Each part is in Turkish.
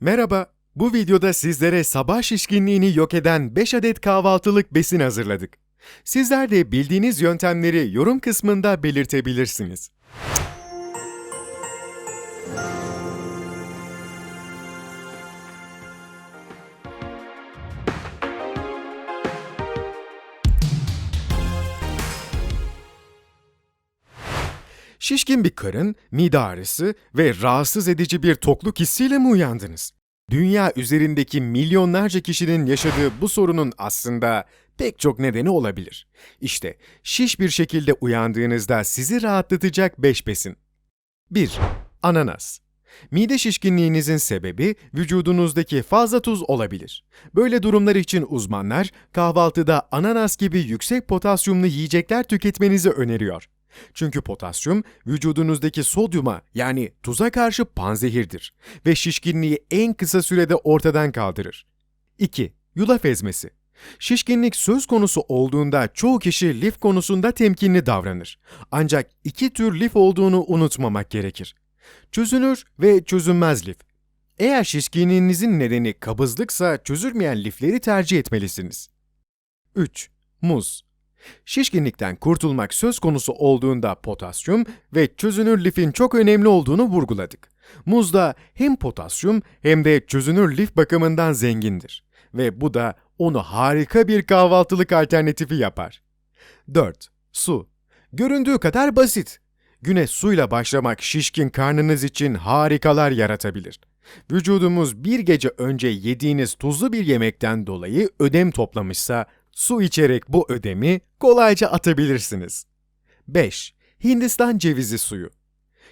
Merhaba, bu videoda sizlere sabah şişkinliğini yok eden 5 adet kahvaltılık besin hazırladık. Sizler de bildiğiniz yöntemleri yorum kısmında belirtebilirsiniz. Şişkin bir karın, mide ağrısı ve rahatsız edici bir tokluk hissiyle mi uyandınız? Dünya üzerindeki milyonlarca kişinin yaşadığı bu sorunun aslında pek çok nedeni olabilir. İşte şiş bir şekilde uyandığınızda sizi rahatlatacak 5 besin. 1. Ananas. Mide şişkinliğinizin sebebi vücudunuzdaki fazla tuz olabilir. Böyle durumlar için uzmanlar kahvaltıda ananas gibi yüksek potasyumlu yiyecekler tüketmenizi öneriyor. Çünkü potasyum vücudunuzdaki sodyuma yani tuza karşı panzehirdir ve şişkinliği en kısa sürede ortadan kaldırır. 2. Yulaf ezmesi. Şişkinlik söz konusu olduğunda çoğu kişi lif konusunda temkinli davranır. Ancak iki tür lif olduğunu unutmamak gerekir. Çözünür ve çözünmez lif. Eğer şişkinliğinizin nedeni kabızlıksa çözülmeyen lifleri tercih etmelisiniz. 3. Muz. Şişkinlikten kurtulmak söz konusu olduğunda potasyum ve çözünür lifin çok önemli olduğunu vurguladık. Muzda hem potasyum hem de çözünür lif bakımından zengindir ve bu da onu harika bir kahvaltılık alternatifi yapar. 4. Su. Göründüğü kadar basit. Güne suyla başlamak şişkin karnınız için harikalar yaratabilir. Vücudumuz bir gece önce yediğiniz tuzlu bir yemekten dolayı ödem toplamışsa su içerek bu ödemi kolayca atabilirsiniz. 5. Hindistan cevizi suyu.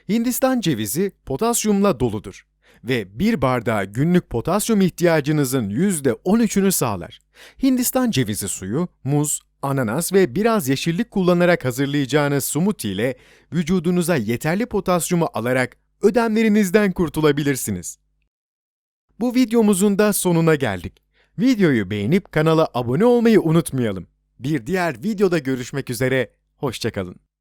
Hindistan cevizi potasyumla doludur ve bir bardağı günlük potasyum ihtiyacınızın %13'ünü sağlar. Hindistan cevizi suyu, muz, ananas ve biraz yeşillik kullanarak hazırlayacağınız smoothie ile vücudunuza yeterli potasyumu alarak ödemlerinizden kurtulabilirsiniz. Bu videomuzun da sonuna geldik. Videoyu beğenip kanala abone olmayı unutmayalım. Bir diğer videoda görüşmek üzere, hoşçakalın.